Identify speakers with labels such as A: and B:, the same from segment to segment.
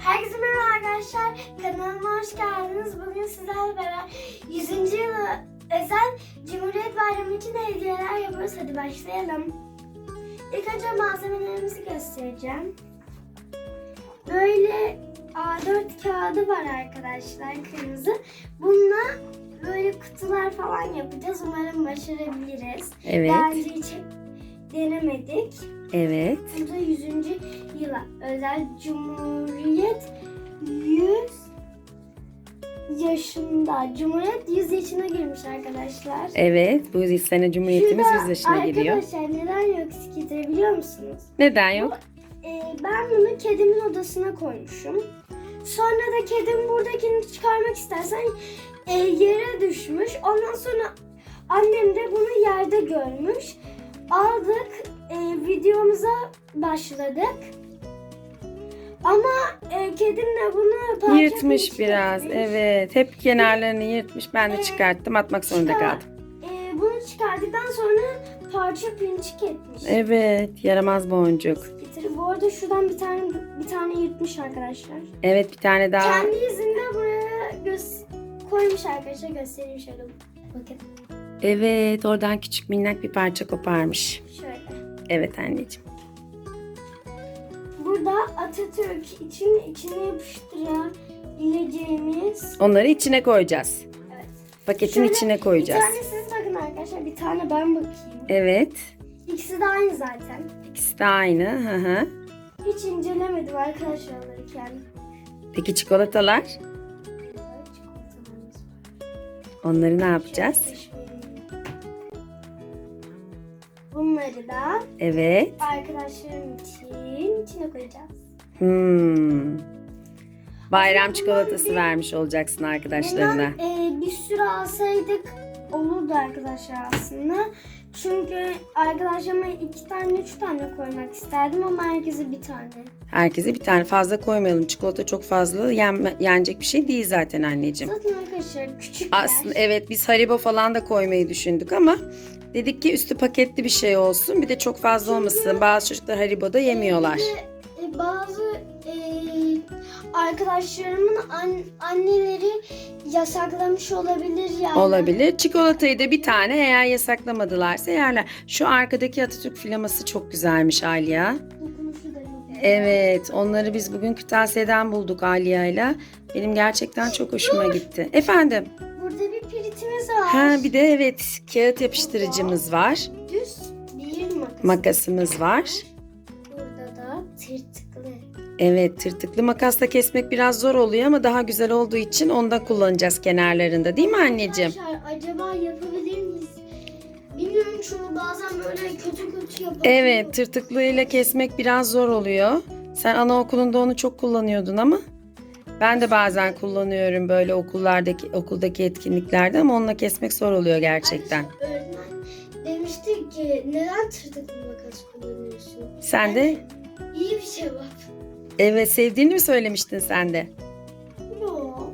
A: Herkese merhaba arkadaşlar. Kanalıma hoş geldiniz. Bugün sizlerle beraber 100. yılı özel Cumhuriyet Bayramı için hediyeler yapıyoruz. Hadi başlayalım. İlk önce malzemelerimizi göstereceğim. Böyle A4 kağıdı var arkadaşlar kırmızı. Bununla böyle kutular falan yapacağız. Umarım başarabiliriz.
B: Evet.
A: Daha önce hiç denemedik.
B: Evet.
A: Burada 100. yıla özel Cumhuriyet 100 yaşında. Cumhuriyet 100 yaşına girmiş arkadaşlar.
B: Evet. Bu sene Cumhuriyetimiz
A: Şurada
B: 100 yaşına geliyor.
A: Arkadaşlar neden yok skitter biliyor musunuz?
B: Neden yok?
A: Ee, ben bunu kedimin odasına koymuşum. Sonra da kedim buradakini çıkarmak istersen e, yere düşmüş. Ondan sonra annem de bunu yerde görmüş. Aldık, e, videomuza başladık. Ama e, kedim de bunu parça
B: Yırtmış biraz. Evet. Hep kenarlarını yırtmış. Ben de
A: Evet.
B: çıkarttım. Atmak zorunda
A: Çıkar-
B: kaldım.
A: E, bunu çıkardıktan sonra parça pinçik etmiş.
B: Evet. Yaramaz boncuk.
A: Bu arada şuradan bir tane bir tane yırtmış arkadaşlar.
B: Evet bir tane daha.
A: Kendi izinde buraya göz koymuş arkadaşlar göstereyim şöyle. Bakın
B: Evet. Oradan küçük minnak bir parça koparmış.
A: şöyle.
B: Evet anneciğim.
A: Burada Atatürk için içine yapıştırabileceğimiz
B: Onları içine koyacağız.
A: evet.
B: Paketin
A: Şöyle
B: içine koyacağız.
A: Bir tane siz bakın arkadaşlar bir tane ben bakayım.
B: Evet.
A: İkisi de aynı zaten.
B: İkisi de aynı. Hı hı.
A: Hiç incelemedim arkadaşlar alırken.
B: Peki çikolatalar? Onları ne yapacağız?
A: Bunları da
B: Evet.
A: arkadaşlarım için içine koyacağız.
B: Hmm. Bayram çikolatası
A: bir-
B: vermiş olacaksın arkadaşlarına.
A: Bundan e, bir sürü alsaydık olurdu arkadaşlar aslında. Çünkü arkadaşlarıma iki tane, üç tane koymak isterdim ama herkese bir tane.
B: Herkese bir tane fazla koymayalım. Çikolata çok fazla yenme, yenecek bir şey değil zaten anneciğim.
A: Zaten arkadaşlar küçükler.
B: Aslında evet biz Haribo falan da koymayı düşündük ama dedik ki üstü paketli bir şey olsun. Bir de çok fazla olmasın. Bazı çocuklar Haribo'da yemiyorlar.
A: Bir de, e, bazı e, arkadaşlarımın an- anneleri yasaklamış olabilir yani.
B: Olabilir. Çikolatayı da bir tane eğer yasaklamadılarsa yerler. Şu arkadaki Atatürk filaması çok güzelmiş Aliya. Evet, onları biz bugün kırtasiyeden bulduk Aliya'yla. Benim gerçekten çok hoşuma gitti. Efendim?
A: Burada bir piritimiz var.
B: Ha bir de evet kağıt yapıştırıcımız var.
A: Düz bir makas.
B: Makasımız var.
A: Burada da tırtıklı.
B: Evet, tırtıklı makasla kesmek biraz zor oluyor ama daha güzel olduğu için onu da kullanacağız kenarlarında. Değil mi anneciğim?
A: Arkadaşlar acaba yapabilir şunu bazen böyle kötü kötü yapabiliyorum.
B: Evet, tırtıklıyla kesmek biraz zor oluyor. Sen anaokulunda onu çok kullanıyordun ama ben de bazen kullanıyorum böyle okullardaki okuldaki etkinliklerde ama onunla kesmek zor oluyor gerçekten.
A: Öğretmen demişti ki neden tırtıklı makas kullanıyorsun?
B: Sen de
A: iyi bir cevap.
B: evet sevdiğini mi söylemiştin sen de?
A: Yok.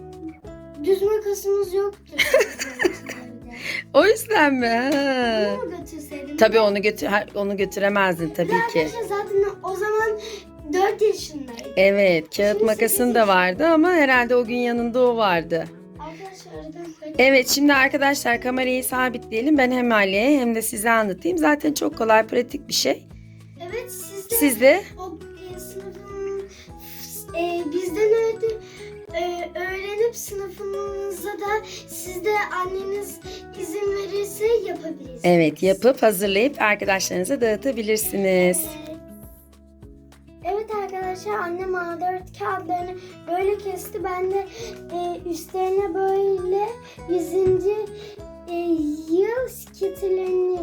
A: Düz makasımız yoktu.
B: O yüzden mi? Ha.
A: Götürseydim?
B: Tabii onu götür onu götüremezdin tabii ki.
A: Arkadaşlar zaten o zaman 4 yaşındaydı.
B: Evet, kağıt
A: Şimdi
B: makasın da vardı ama herhalde o gün yanında o vardı.
A: Öğretmen
B: Evet, şimdi arkadaşlar kamerayı sabitleyelim. Ben hem Ali'ye hem de size anlatayım. Zaten çok kolay, pratik bir şey.
A: Evet siz de
B: Siz de
A: o e, sınıfın e, bizden öğrendi, e, öğrenip sınıfınıza da siz de anneniz izin verirse yapabilirsiniz.
B: evet yapıp hazırlayıp arkadaşlarınıza dağıtabilirsiniz.
A: Evet. Evet arkadaşlar annem A4 kağıtlarını böyle kesti. Ben de e, üstlerine böyle 100. E, yıl skitterlerini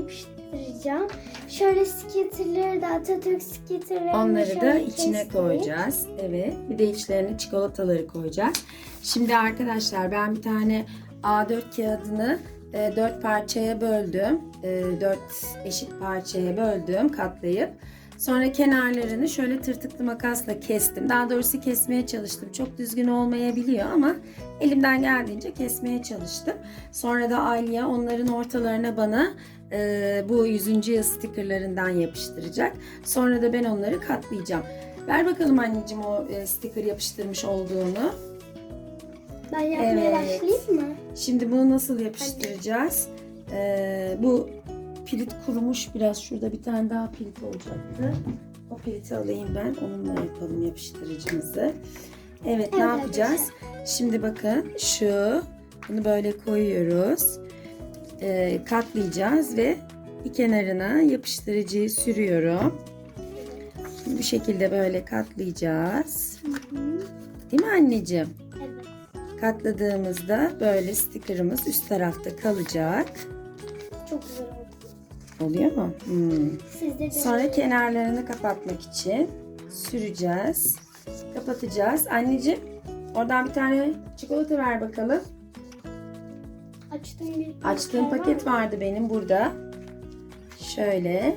A: yapıştıracağım. Şöyle skitterleri de Atatürk skitterlerini
B: Onları da içine
A: kestik.
B: koyacağız. Evet. Bir de içlerine çikolataları koyacağız. Şimdi arkadaşlar ben bir tane A4 kağıdını e, dört parçaya böldüm. E, dört eşit parçaya böldüm katlayıp. Sonra kenarlarını şöyle tırtıklı makasla kestim. Daha doğrusu kesmeye çalıştım. Çok düzgün olmayabiliyor ama elimden geldiğince kesmeye çalıştım. Sonra da Aliye onların ortalarına bana e, bu 100. yıl stikerlerinden yapıştıracak. Sonra da ben onları katlayacağım. Ver bakalım anneciğim o e, sticker yapıştırmış olduğunu.
A: Ben yapmaya
B: Evet.
A: başlayayım mı?
B: Şimdi bunu nasıl yapıştıracağız? Ee, bu pirit kurumuş biraz. Şurada bir tane daha pirit olacaktı. O piriti alayım ben. Onunla yapalım yapıştırıcımızı. Evet, ne
A: Evet,
B: yapacağız? Şimdi bakın şu bunu böyle koyuyoruz. Ee, katlayacağız ve bir kenarına yapıştırıcıyı sürüyorum. Bu şekilde böyle katlayacağız. Değil mi anneciğim?
A: Evet.
B: Katladığımızda böyle stickerımız üst tarafta kalacak.
A: Çok güzel oldu.
B: Oluyor mu? Hmm.
A: De
B: Sonra kenarlarını kapatmak için süreceğiz. Kapatacağız. Anneciğim oradan bir tane çikolata ver bakalım.
A: Açtığım bir
B: Açtığım paket vardı benim burada. Şöyle.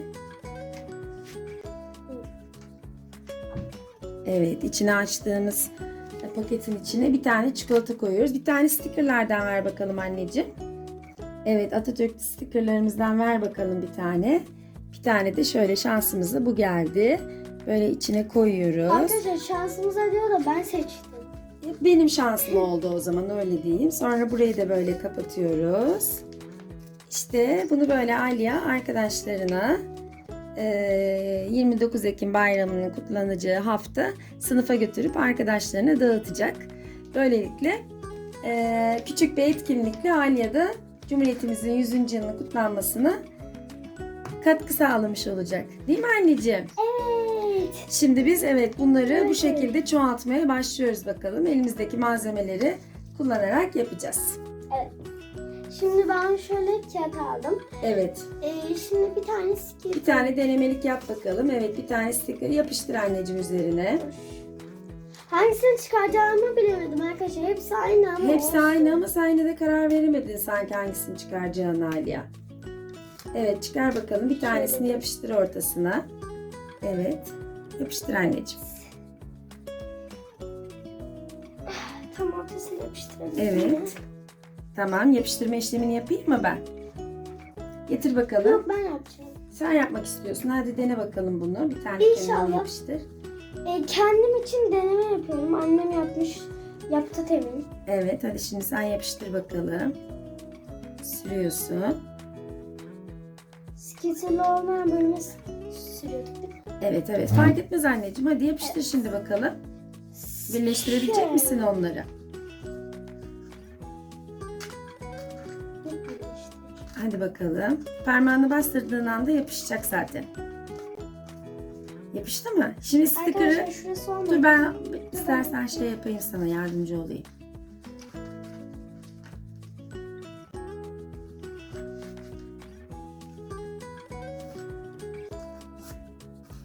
B: Evet içine açtığımız paketin içine bir tane çikolata koyuyoruz. Bir tane stickerlardan ver bakalım anneciğim. Evet Atatürk stickerlarımızdan ver bakalım bir tane. Bir tane de şöyle şansımıza bu geldi. Böyle içine koyuyoruz.
A: Arkadaşlar şansımıza diyor da ben seçtim.
B: Benim şansım oldu o zaman öyle diyeyim. Sonra burayı da böyle kapatıyoruz. İşte bunu böyle Aliya arkadaşlarına eee, 29 Ekim bayramının kutlanacağı hafta sınıfa götürüp arkadaşlarına dağıtacak. Böylelikle eee, küçük bir etkinlikle Aliya da Cumhuriyetimizin 100. yılının kutlanmasına katkı sağlamış olacak. Değil mi anneciğim?
A: Evet.
B: Şimdi biz evet bunları
A: Evet,
B: bu şekilde çoğaltmaya başlıyoruz bakalım. Elimizdeki malzemeleri kullanarak yapacağız.
A: Şimdi ben şöyle kağıt aldım.
B: Evet.
A: Ee, şimdi bir tane sticker.
B: Bir tane denemelik yap bakalım. Evet bir tane sticker yapıştır anneciğim üzerine.
A: Hangisini çıkaracağımı bilemedim arkadaşlar. Hepsi aynı ama.
B: Hepsi
A: olsun.
B: aynı ama sen yine de karar veremedin sanki hangisini çıkaracağını Aliya. Evet çıkar bakalım. Bir tanesini yapıştır ortasına. Evet. Yapıştır anneciğim.
A: Tam ortasına yapıştıralım.
B: Evet. Tamam yapıştırma işlemini yapayım mı ben? Getir bakalım.
A: Yok ben yapacağım.
B: Sen yapmak istiyorsun. Hadi dene bakalım bunu. Bir tane
A: İnşallah.
B: kenarına yapıştır.
A: Ee, kendim için deneme yapıyorum. Annem yapmış. Yaptı temin.
B: Evet hadi şimdi sen yapıştır bakalım. Sürüyorsun.
A: Skitterli olmayan mi?
B: Evet evet fark etmez anneciğim. Hadi yapıştır şimdi bakalım. Birleştirebilecek misin onları? Hadi bakalım. Parmağını bastırdığın anda yapışacak zaten. Yapıştı mı? Şimdi sticker'ı... Dur ben istersen şey yapayım sana yardımcı olayım.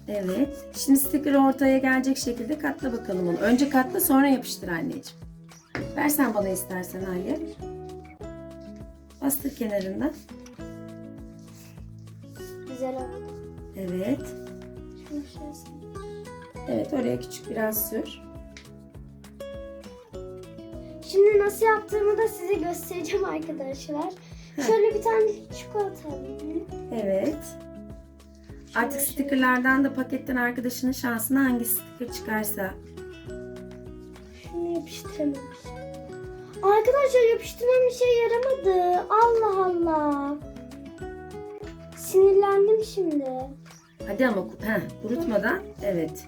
B: Evet. Şimdi sticker ortaya gelecek şekilde katla bakalım onu. Önce katla sonra yapıştır anneciğim. Versen bana istersen Ali. Bastır kenarından.
A: Güzel oldu.
B: Evet. Evet oraya küçük biraz sür.
A: Şimdi nasıl yaptığımı da size göstereceğim arkadaşlar. Şöyle bir tane çikolata alayım.
B: Evet. Artık stickerlardan da paketten arkadaşının şansına hangi sticker çıkarsa.
A: Şunu yapıştıramamış. Arkadaşlar yapıştırmam işe yaramadı. Allah Allah. Sinirlendim şimdi.
B: Hadi ama heh, kurutmadan. Evet.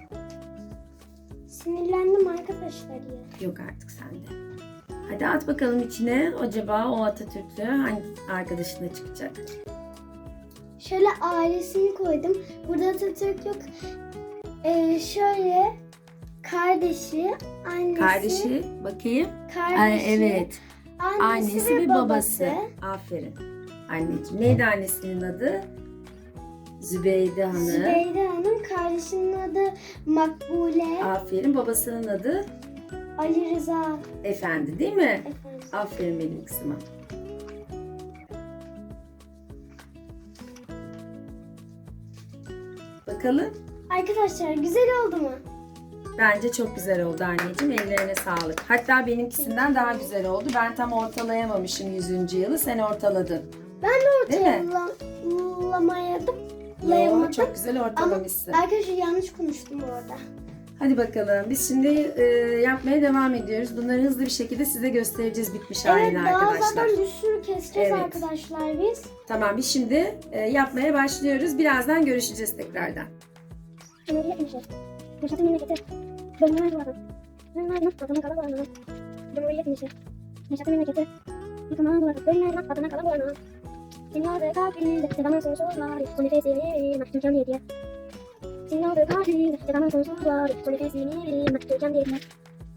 A: Sinirlendim arkadaşlar ya.
B: Yok artık sende. Hadi at bakalım içine. Acaba o Atatürk'lü hangi arkadaşına çıkacak?
A: Şöyle ailesini koydum. Burada Atatürk yok. Ee, şöyle kardeşi, annesi,
B: Kardeşi bakayım.
A: kardeşi,
B: Ay, evet.
A: annesi,
B: Annesi
A: ve
B: ve
A: babası.
B: babası. Aferin. Anneciğim. Neydi annesinin adı? Zübeyde Hanım.
A: Zübeyde Hanım, kardeşinin adı Makbule,
B: Aferin. Babasının adı
A: Ali Rıza
B: Efendi değil mi?
A: efendim.
B: Aferin benim kızıma. Bakalım.
A: Arkadaşlar güzel oldu mu?
B: Bence çok güzel oldu anneciğim. Ellerine sağlık. Hatta benimkisinden daha güzel oldu. Ben tam ortalayamamışım 100. yılı. Sen ortaladın.
A: Ben de ortalayamadım.
B: Yo, çok güzel
A: Ama
B: ortalamışsın.
A: arkadaşlar yanlış konuştum orada.
B: Hadi bakalım. Biz şimdi e, yapmaya devam ediyoruz. Bunları hızlı bir şekilde size göstereceğiz bitmiş
A: Evet
B: halini arkadaşlar.
A: zaten bir sürü keseceğiz
B: Evet.
A: arkadaşlar biz.
B: Tamam biz şimdi e, yapmaya başlıyoruz. Birazdan görüşeceğiz tekrardan.
A: Dünyada sonsuz var. Nefesini Dünyada katil, sedanın sonsuz var. Son nefesini vereyim, Türkan diye diye.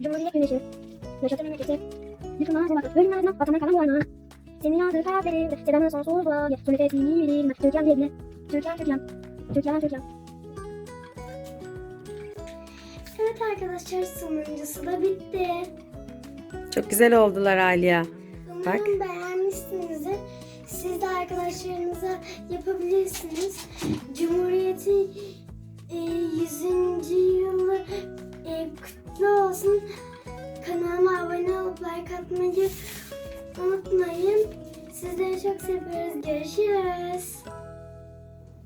A: Cumhuriyet Milli Yaşasın memleketi. Yıkılan duvarı. Bölümler not adına kalan olanı. Dünyada katil, sedanın sonsuz var. Son nefesini vereyim, Türkan diye diye. Türkan, Türkan. Türkan, Türkan. Evet arkadaşlar sonuncusu da bitti.
B: Çok güzel oldular Aliya.
A: Umarım beğenmişsinizdir. Siz de arkadaşlarınıza yapabilirsiniz. Cumhuriyet'in e, 100. yılı e, kutlu olsun. Kanalıma abone olup like atmayı unutmayın. Sizleri çok seviyoruz. Görüşürüz.